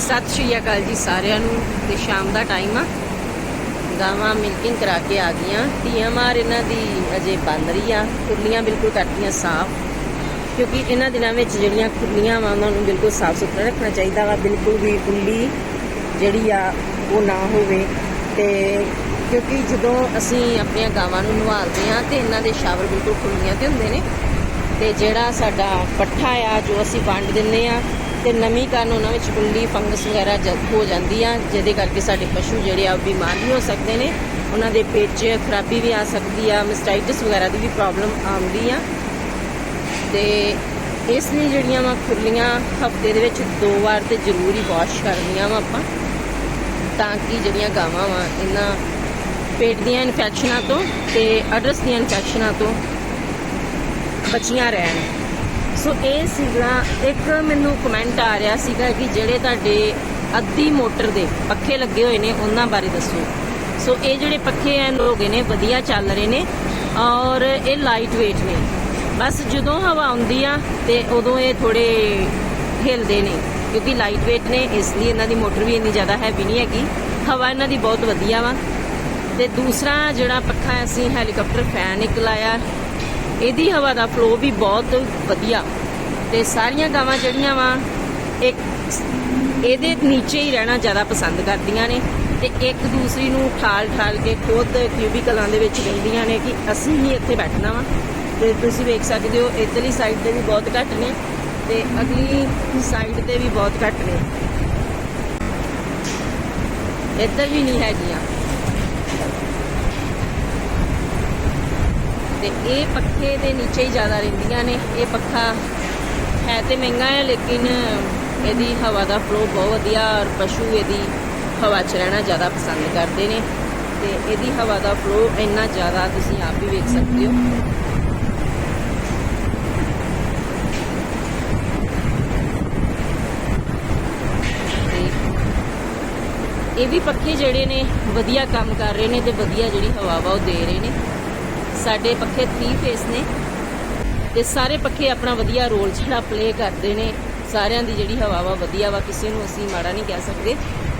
ਸਤਿ ਸ਼੍ਰੀ ਅਕਾਲ ਜੀ ਸਾਰਿਆਂ ਨੂੰ ਤੇ ਸ਼ਾਮ ਦਾ ਟਾਈਮ ਆ। ਗਾਵਾਂ ਮਿਲਕਿੰਗ ਕਰਾ ਕੇ ਆ ਗਈਆਂ। ਧੀਆਂ ਮਾਰ ਇਹਨਾਂ ਦੀ ਅਜੇ ਬਣ ਰਹੀ ਆ। ਖੁਰਲੀਆਂ ਬਿਲਕੁਲ ਕਰਤੀਆਂ ਸਾਫ਼। ਕਿਉਂਕਿ ਇਹਨਾਂ ਦਿਨਾਂ ਵਿੱਚ ਜਿਹੜੀਆਂ ਖੁਰਲੀਆਂ ਵਾ, ਉਹਨਾਂ ਨੂੰ ਬਿਲਕੁਲ ਸਾਫ਼ ਸੁਥਰਾ ਰੱਖਣਾ ਚਾਹੀਦਾ ਵਾ। ਬਿਲਕੁਲ ਵੀ ਉੱਲੀ ਜਿਹੜੀ ਆ, ਉਹ ਨਾ ਹੋਵੇ। ਤੇ ਕਿਉਂਕਿ ਜਦੋਂ ਅਸੀਂ ਆਪਣੀਆਂ ਗਾਵਾਂ ਨੂੰ ਨਵਾਲਦੇ ਆ ਤੇ ਇਹਨਾਂ ਦੇ ਸ਼ਾਵਰ ਬਿਲਕੁਲ ਖੁਰਲੀਆਂ ਤੇ ਹੁੰਦੇ ਨੇ। ਤੇ ਜਿਹੜਾ ਸਾਡਾ ਪੱਠਾ ਆ, ਜੋ ਅਸੀਂ ਵੰਡ ਦਿੰਦੇ ਆ ਤੇ ਨਮੀ ਕਾਰਨ ਉਹਨਾਂ ਵਿੱਚ ਉੱਲੀ ਫੰਗਸ ਵਗੈਰਾ ਜ- ਹੋ ਜਾਂਦੀ ਆ ਜਿਹਦੇ ਕਰਕੇ ਸਾਡੇ ਪਸ਼ੂ ਜਿਹੜੇ ਆ ਉਹ ਬਿਮਾਰ ਵੀ ਹੋ ਸਕਦੇ ਨੇ। ਉਹਨਾਂ ਦੇ ਪੇਟ 'ਚ ਖਰਾਬੀ ਵੀ ਆ ਸਕਦੀ ਆ ਮਿਸਟਾਈਟਸ ਵਗੈਰਾ ਦੀ ਵੀ ਪ੍ਰੋਬਲਮ ਆਉਂਦੀ ਆ। ਤੇ ਇਸ ਲਈ ਜਿਹੜੀਆਂ ਵਾ ਖੁਰਲੀਆਂ ਹਫ਼ਤੇ ਦੇ ਵਿੱਚ ਦੋ ਵਾਰ ਤੇ ਜ਼ਰੂਰ ਹੀ ਵਾਸ਼ ਕਰਨੀਆਂ ਵਾ ਆਪਾਂ, ਤਾਂ ਕਿ ਜਿਹੜੀਆਂ ਗਾਵਾਂ ਵਾ ਇਹਨਾਂ ਪੇਟ ਦੀਆਂ ਇਨਫੈਕਸ਼ਨਾਂ ਤੋਂ ਤੇ ਅਡਰਸ ਦੀਆਂ ਇਨਫੈਕਸ਼ਨਾਂ ਤੋਂ ਬਚੀਆਂ ਰਹਿਣ। ਸੋ ਇਹ ਸੀਗਾ, ਇੱਕ ਮੈਨੂੰ ਕਮੈਂਟ ਆ ਰਿਹਾ ਸੀਗਾ ਕਿ ਜਿਹੜੇ ਤੁਹਾਡੇ ਅੱਧੀ ਮੋਟਰ ਦੇ ਪੱਖੇ ਲੱਗੇ ਹੋਏ ਨੇ, ਉਹਨਾਂ ਬਾਰੇ ਦੱਸੋ। ਸੋ ਇਹ ਜਿਹੜੇ ਪੱਖੇ ਐ ਲੋਗੇ ਨੇ, ਵਧੀਆ ਚੱਲ ਰਹੇ ਨੇ ਔਰ ਇਹ ਲਾਈਟ weight ਨੇ। ਬਸ ਜਦੋਂ ਹਵਾ ਆਉਂਦੀ ਆ ਤੇ ਉਦੋਂ ਇਹ ਥੋੜੇ ਹਿਲਦੇ ਨੇ, ਕਿਉਂਕਿ ਲਾਈਟ weight ਨੇ, ਇਸ ਲਈ ਇਹਨਾਂ ਦੀ ਮੋਟਰ ਵੀ ਇੰਨੀ ਜ਼ਿਆਦਾ ਹੈਵੀ ਨਹੀਂ ਹੈਗੀ। ਹਵਾ ਇਹਨਾਂ ਦੀ ਬਹੁਤ ਵਧੀਆ ਵਾ। ਤੇ ਦੂਸਰਾ ਜਿਹੜਾ ਪੱਖਾ ਅਸੀਂ ਹੈਲੀਕਾਪਟਰ ਫੈਨ ਇੱਕ ਲਾਇਆ ਇਹਦੀ ਹਵਾ ਦਾ ਫਲੋ ਵੀ ਬਹੁਤ ਵਧੀਆ। ਤੇ ਸਾਰੀਆਂ ਗਾਵਾਂ ਜਿਹੜੀਆਂ ਵਾ, ਇੱਕ ਇਹਦੇ ਨੀਚੇ ਹੀ ਰਹਿਣਾ ਜ਼ਿਆਦਾ ਪਸੰਦ ਕਰਦੀਆਂ ਨੇ ਤੇ ਇੱਕ ਦੂਸਰੀ ਨੂੰ ਠਾਲ ਠਾਲ ਕੇ ਖੁਦ ਕਿਊਬੀਕਲਾਂ ਦੇ ਵਿੱਚ ਰਹਿੰਦੀਆਂ ਨੇ ਕਿ ਅਸੀਂ ਹੀ ਇੱਥੇ ਬੈਠਣਾ ਵਾ। ਤੇ ਤੁਸੀਂ ਵੇਖ ਸਕਦੇ ਹੋ, ਇਧਰਲੀ ਸਾਈਡ ਤੇ ਵੀ ਬਹੁਤ ਘੱਟ ਨੇ ਤੇ ਅਗਲੀ ਸਾਈਡ ਤੇ ਵੀ ਬਹੁਤ ਘੱਟ ਨੇ। ਇੱਧਰ ਵੀ ਨਹੀਂ ਹੈਗੀਆਂ। ਤੇ ਇਹ ਪੱਖੇ ਦੇ ਨੀਚੇ ਹੀ ਜ਼ਿਆਦਾ ਰਹਿੰਦੀਆਂ ਨੇ। ਇਹ ਪੱਖਾ ਹੈ ਤੇ ਮਹਿੰਗਾ ਹੈ ਲੇਕਿਨ ਇਹਦੀ ਹਵਾ ਦਾ ਫਲੋ ਬਹੁਤ ਵਧੀਆ ਔਰ ਪਸ਼ੂ ਇਹਦੀ ਹਵਾ 'ਚ ਰਹਿਣਾ ਜ਼ਿਆਦਾ ਪਸੰਦ ਕਰਦੇ ਨੇ ਤੇ ਇਹਦੀ ਹਵਾ ਦਾ ਫਲੋ ਇੰਨਾ ਜ਼ਿਆਦਾ ਤੁਸੀਂ ਆਪ ਵੀ ਵੇਖ ਸਕਦੇ ਹੋ। ਤੇ ਇਹ ਵੀ ਪੱਖੇ ਜਿਹੜੇ ਨੇ ਵਧੀਆ ਕੰਮ ਕਰ ਰਹੇ ਨੇ ਤੇ ਵਧੀਆ ਜਿਹੜੀ ਹਵਾ ਵਾ ਉਹ ਦੇ ਰਹੇ ਨੇ। ਸਾਡੇ ਪੱਖੇ 3 ਫੇਸ ਨੇ ਤੇ ਸਾਰੇ ਪੱਖੇ ਆਪਣਾ ਵਧੀਆ ਰੋਲ ਜਿਹੜਾ ਪਲੇ ਕਰਦੇ ਨੇ, ਸਾਰਿਆਂ ਦੀ ਜਿਹੜੀ ਹਵਾ ਵਾ ਵਧੀਆ ਵਾ, ਕਿਸੇ ਨੂੰ ਅਸੀਂ ਮਾੜਾ ਨਹੀਂ ਕਹਿ ਸਕਦੇ।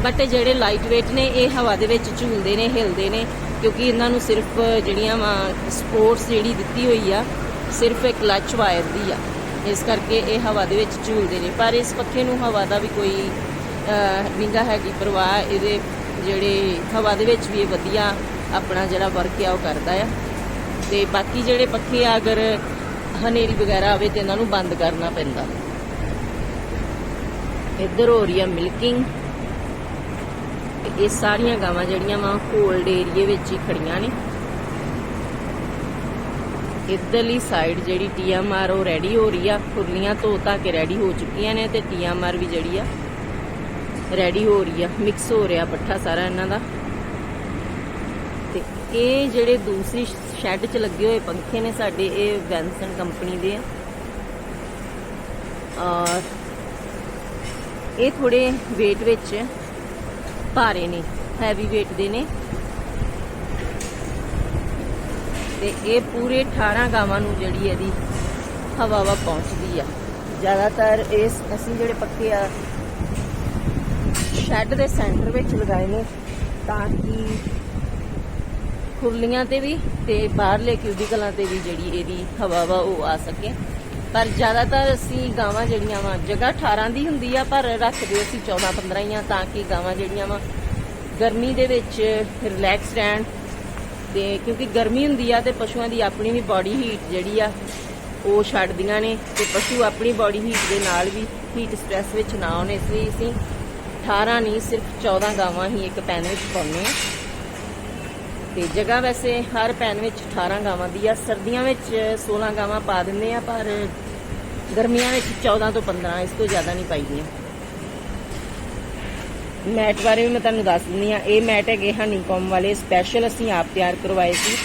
ਬਟ ਜਿਹੜੇ ਲਾਈਟ weight ਨੇ, ਇਹ ਹਵਾ ਦੇ ਵਿੱਚ ਝੂਲਦੇ ਨੇ, ਹਿਲਦੇ ਨੇ, ਕਿਉਂਕਿ ਇਹਨਾਂ ਨੂੰ ਸਿਰਫ ਜਿਹੜੀਆਂ ਵਾ ਸਪੋਰਟਸ ਜਿਹੜੀ ਦਿੱਤੀ ਹੋਈ ਆ, ਸਿਰਫ ਇੱਕ ਕਲਚ ਵਾਇਰ ਦੀ ਆ। ਇਸ ਕਰਕੇ ਇਹ ਹਵਾ ਦੇ ਵਿੱਚ ਝੂਲਦੇ ਨੇ। ਪਰ ਇਸ ਪੱਖੇ ਨੂੰ ਹਵਾ ਦਾ ਵੀ ਕੋਈ ਵਿੰਗਾ ਹੈਗੀ ਪਰਵਾਹ, ਇਹਦੇ ਜਿਹੜੇ ਹਵਾ ਦੇ ਵਿੱਚ ਵੀ ਇਹ ਵਧੀਆ ਆਪਣਾ ਜਿਹੜਾ ਵਰਕ ਆ, ਉਹ ਕਰਦਾ ਆ। ਤੇ ਬਾਕੀ ਜਿਹੜੇ ਪੱਖੇ ਆ, ਅਗਰ ਹਨੇਰੀ ਵਗੈਰਾ ਆਵੇ ਤੇ ਇਹਨਾਂ ਨੂੰ ਬੰਦ ਕਰਨਾ ਪੈਂਦਾ। ਇੱਧਰ ਹੋ ਰਹੀ ਆ ਮਿਲਕਿੰਗ ਇਹ ਸਾਰੀਆਂ ਗਾਵਾਂ ਜਿਹੜੀਆਂ ਵਾ ਕੋਲਡ ਏਰੀਏ ਵਿੱਚ ਹੀ ਖੜੀਆਂ ਨੇ। ਇੱਧਰਲੀ ਸਾਈਡ ਜਿਹੜੀ ਟੀਐਮਆਰ ਉਹ ਰੈਡੀ ਹੋ ਰਹੀ ਆ, ਖੁਰਲੀਆਂ ਧੋ ਧਾ ਕੇ ਰੈਡੀ ਹੋ ਚੁੱਕੀਆਂ ਨੇ ਤੇ ਟੀਐਮਆਰ ਵੀ ਜਿਹੜੀ ਆ ਰੈਡੀ ਹੋ ਰਹੀ ਆ। ਮਿਕਸ ਹੋ ਰਿਹਾ ਪੱਠਾ ਸਾਰਾ ਇਹਨਾਂ ਦਾ। ਇਹ ਜਿਹੜੇ ਦੂਸਰੀ ਸ਼ੈੱਡ 'ਚ ਲੱਗੇ ਹੋਏ ਪੰਖੇ ਨੇ ਸਾਡੇ, ਇਹ ਵੈਂਸਨ ਕੰਪਨੀ ਦੇ ਆ। ਔਰ ਇਹ ਥੋੜੇ weight ਵਿੱਚ ਭਾਰੇ ਨੇ ਹੈਵੀ weight ਦੇ ਨੇ। ਤੇ ਇਹ ਪੂਰੇ 18 ਗਾਵਾਂ ਨੂੰ ਜਿਹੜੀ ਇਹਦੀ ਹਵਾ ਪਹੁੰਚਦੀ ਆ। ਜ਼ਿਆਦਾਤਰ ਇਸ, ਅਸੀਂ ਜਿਹੜੇ ਪੱਕੇ ਆ, ਸ਼ੈੱਡ ਦੇ ਸੈਂਟਰ ਵਿੱਚ ਲਗਾਏ ਨੇ ਤਾਂ ਕਿ ਖੁਰਲੀਆਂ ਤੇ ਵੀ ਤੇ ਬਾਹਰਲੇ ਕਿਊਬੀਕਲਾਂ ਤੇ ਵੀ ਜਿਹੜੀ ਇਹਦੀ ਹਵਾ ਵਾ ਉਹ ਆ ਸਕੇ। ਪਰ ਜ਼ਿਆਦਾਤਰ ਅਸੀਂ ਗਾਵਾਂ ਜਿਹੜੀਆਂ ਵਾ, ਜਗ੍ਹਾ 18 ਦੀ ਹੁੰਦੀ ਆ, ਪਰ ਰੱਖਦੇ ਅਸੀਂ 14 15 ਹੀ ਆ ਤਾਂ ਕਿ ਗਾਵਾਂ ਜਿਹੜੀਆਂ ਵਾ ਗਰਮੀ ਦੇ ਵਿੱਚ ਰਿਲੈਕਸ ਰਹਿਣ। ਤੇ ਕਿਉਂਕਿ ਗਰਮੀ ਹੁੰਦੀ ਆ ਤੇ ਪਸ਼ੂਆਂ ਦੀ ਆਪਣੀ ਵੀ ਬਾਡੀ ਹੀਟ ਜਿਹੜੀ ਆ ਉਹ ਛੱਡਦੀਆਂ ਨੇ ਤੇ ਪਸ਼ੂ ਆਪਣੀ ਬਾਡੀ ਹੀਟ ਦੇ ਨਾਲ ਵੀ ਹੀਟ ਸਟ੍ਰੈਸ ਵਿੱਚ ਨਾ ਆਉਣ, ਇਸ ਲਈ ਅਸੀਂ 18 ਨਹੀਂ, ਸਿਰਫ 14 ਗਾਵਾਂ ਹੀ ਇੱਕ ਪੈਨ ਵਿੱਚ ਪਾਉਂਦੇ ਆ ਤੇ ਜਗ੍ਹਾ ਵੈਸੇ ਹਰ ਪੈਨ ਵਿੱਚ 18 ਗਾਵਾਂ ਦੀ ਆ। ਸਰਦੀਆਂ ਵਿੱਚ 16 ਗਾਵਾਂ ਪਾ ਦਿੰਦੇ ਆ, ਪਰ ਗਰਮੀਆਂ ਵਿੱਚ 14 ਤੋਂ 15 ਇਸ ਤੋਂ ਜ਼ਿਆਦਾ ਨਹੀਂ ਪਾਈਦੀਆਂ। ਮੈਟ ਬਾਰੇ ਵੀ ਮੈਂ ਤੁਹਾਨੂੰ ਦੱਸ ਦਿੰਦੀ ਆ ਇਹ ਮੈਟ ਹੈਗੇ ਹਨੀਕੋਮ ਵਾਲੇ ਸਪੈਸ਼ਲ ਅਸੀਂ ਆਪ ਤਿਆਰ ਕਰਵਾਏ ਸੀ।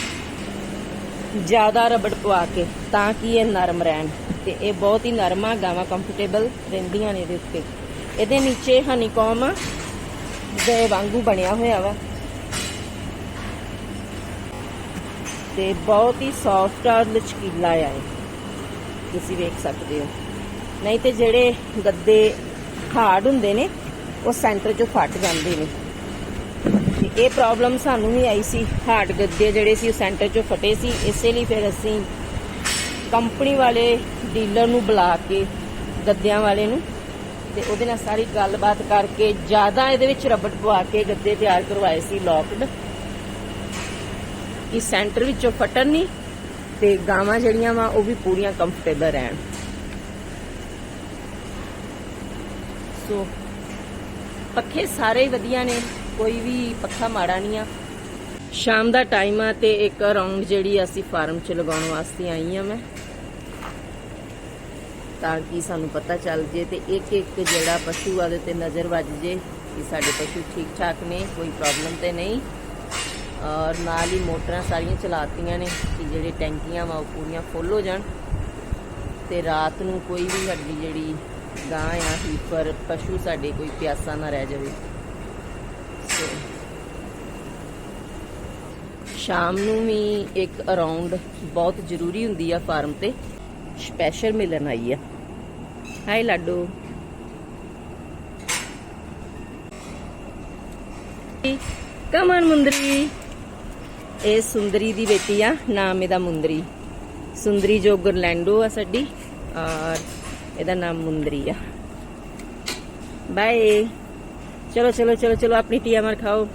ਜ਼ਿਆਦਾ ਰਬੜ ਪਵਾ ਕੇ, ਤਾਂ ਕਿ ਇਹ ਨਰਮ ਰਹਿਣ। ਤੇ ਇਹ ਬਹੁਤ ਹੀ ਨਰਮ ਆ, ਗਾਵਾਂ ਕੰਫਰਟੇਬਲ ਰਹਿੰਦੀਆਂ ਨੇ ਇਹਦੇ ਉੱਤੇ। ਇਹਦੇ ਨੀਚੇ ਹਨੀਕੋਮ ਦੇ ਵਾਂਗੂ ਬਣਿਆ ਹੋਇਆ ਵਾ। ਤੇ ਬਹੁਤ ਹੀ ਸੌਫਟ ਆ, ਲਚਕੀਲਾ ਆ ਇਹ। ਤੁਸੀਂ ਵੇਖ ਸਕਦੇ ਹੋ। ਨਹੀਂ ਤੇ ਜਿਹੜੇ ਗੱਦੇ ਹਾਰਡ ਹੁੰਦੇ ਨੇ, ਉਹ ਸੈਂਟਰ 'ਚੋਂ ਫਟ ਜਾਂਦੇ ਨੇ। ਤੇ ਇਹ ਪ੍ਰੋਬਲਮ ਸਾਨੂੰ ਵੀ ਆਈ ਸੀ, ਹਾਰਡ ਗੱਦੇ ਜਿਹੜੇ ਸੀ ਉਹ ਸੈਂਟਰ 'ਚੋਂ ਫਟੇ ਸੀ। ਇਸੇ ਲਈ ਫਿਰ ਅਸੀਂ ਕੰਪਨੀ ਵਾਲੇ ਡੀਲਰ ਨੂੰ ਬੁਲਾ ਕੇ ਗੱਦਿਆਂ ਵਾਲੇ ਨੂੰ ਤੇ ਉਹਦੇ ਨਾਲ ਸਾਰੀ ਗੱਲਬਾਤ ਕਰਕੇ ਜ਼ਿਆਦਾ ਇਹਦੇ ਵਿੱਚ ਰਬੜ ਪਵਾ ਕੇ ਗੱਦੇ ਤਿਆਰ ਕਰਵਾਏ ਸੀ ਲੌਕਡ ਕਿ ਸੈਂਟਰ ਵਿੱਚੋਂ ਫਟਣ ਨਹੀਂ ਤੇ ਗਾਵਾਂ ਜਿਹੜੀਆਂ ਵਾ ਉਹ ਵੀ ਪੂਰੀਆਂ ਕੰਫਰਟੇਬਲ ਰਹਿਣ। ਸੋ ਪੱਖੇ ਸਾਰੇ ਵਧੀਆ ਨੇ, ਕੋਈ ਵੀ ਪੱਖਾ ਮਾੜਾ ਨਹੀਂ ਆ। ਸ਼ਾਮ ਦਾ ਟਾਈਮ ਆ ਤੇ ਇੱਕ ਰਾਉਂਡ ਜਿਹੜੀ ਅਸੀਂ ਫਾਰਮ 'ਚ ਲਗਾਉਣ ਵਾਸਤੇ ਆਈ ਆ ਮੈਂ। ਤਾਂ ਕਿ ਸਾਨੂੰ ਪਤਾ ਚੱਲ ਜੇ ਤੇ ਇੱਕ ਇੱਕ ਜਿਹੜਾ ਪਸ਼ੂ ਆ ਉਹਦੇ ਤੇ ਨਜ਼ਰ ਵੱਜ ਜੇ ਕਿ ਸਾਡੇ ਪਸ਼ੂ ਠੀਕ ਠਾਕ ਨੇ, ਕੋਈ ਪ੍ਰੋਬਲਮ ਤੇ ਨਹੀਂ। ਔਰ ਨਾਲ ਹੀ ਮੋਟਰਾਂ ਸਾਰੀਆਂ ਚਲਾਤੀਆਂ ਨੇ ਕਿ ਜਿਹੜੇ ਟੈਂਕੀਆਂ ਵਾ ਉਹ ਪੂਰੀਆਂ ਫੁੱਲ ਹੋ ਜਾਣ। ਤੇ ਰਾਤ ਨੂੰ ਕੋਈ ਵੀ ਸਾਡੀ ਜਿਹੜੀ ਗਾਂ ਆ ਹੀਫਰ ਪਸ਼ੂ ਸਾਡੇ ਕੋਈ ਪਿਆਸਾ ਨਾ ਰਹਿ ਜਾਵੇ। ਸ਼ਾਮ ਨੂੰ ਵੀ ਇੱਕ ਅਰਾਊਂਡ ਬਹੁਤ ਜ਼ਰੂਰੀ ਹੁੰਦੀ ਆ ਫਾਰਮ ਤੇ ਸਪੈਸ਼ਲ ਮਿਲਣ ਆਈ ਆ। ਹਾਈ ਲਾਡੂ। ਕਮਨ ਮੁੰਦਰੀ। ਇਹ ਸੁੰਦਰੀ ਦੀ ਬੇਟੀ ਆ, ਨਾਮ ਇਹਦਾ ਮੁੰਦਰੀ। ਸੁੰਦਰੀ ਜੋ ਗੁਰਲੈਂਡੋ ਆ ਸਾਡੀ, ਔਰ ਇਹਦਾ ਨਾਮ ਮੁੰਦਰੀ ਆ। ਬਾਏ ਚਲੋ ਚਲੋ ਚਲੋ ਚਲੋ, ਆਪਣੀ ਟੀਐਮਆਰ ਖਾਓ।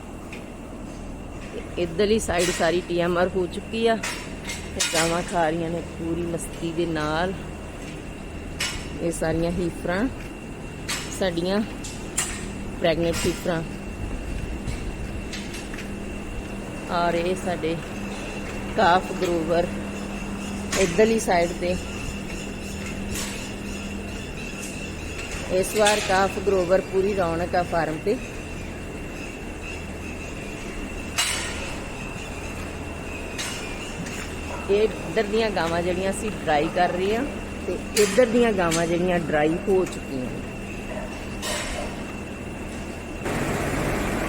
ਇਧਰਲੀ ਸਾਈਡ ਸਾਰੀ ਟੀਐਮਆਰ ਹੋ ਚੁੱਕੀ ਆ। ਤੇ ਗਾਵਾਂ ਖਾ ਰਹੀਆਂ ਨੇ ਪੂਰੀ ਮਸਤੀ ਦੇ ਨਾਲ। ਇਹ ਸਾਰੀਆਂ ਹੀਫਰਾਂ, ਸਾਡੀਆਂ ਪ੍ਰੈਗਨੈਂਟ ਹੀਫਰਾਂ। ਔਰ ਇਹ ਸਾਡੇ ਕਾਫ ਗਰੋਵਰ ਇਧਰਲੀ ਸਾਈਡ ਤੇ। ਇਸ ਵਾਰ ਕਾਫ ਗਰੋਵਰ ਪੂਰੀ ਰੌਣਕ ਆ ਫਾਰਮ ਤੇ। ਇਹ ਇੱਧਰ ਦੀਆਂ ਗਾਵਾਂ ਜਿਹੜੀਆਂ ਅਸੀਂ ਡਰਾਈ ਕਰ ਰਹੇ ਹਾਂ ਤੇ ਇੱਧਰ ਦੀਆਂ ਗਾਵਾਂ ਜਿਹੜੀਆਂ ਡਰਾਈ ਹੋ ਚੁੱਕੀਆਂ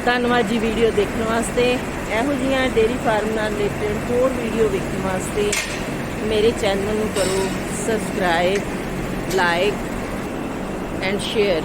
ਧੰਨਵਾਦ ਜੀ ਵੀਡੀਓ ਦੇਖਣ ਵਾਸਤੇ। ਇਹੋ ਜਿਹੀਆਂ ਡੇਰੀ ਫਾਰਮ ਨਾਲ ਰਿਲੇਟਡ ਹੋਰ ਵੀਡੀਓ ਵੇਖਣ ਵਾਸਤੇ ਮੇਰੇ ਚੈਨਲ ਨੂੰ ਕਰੋ ਸਬਸਕ੍ਰਾਈਬ, ਲਾਈਕ, ਐਂਡ ਸ਼ੇਅਰ।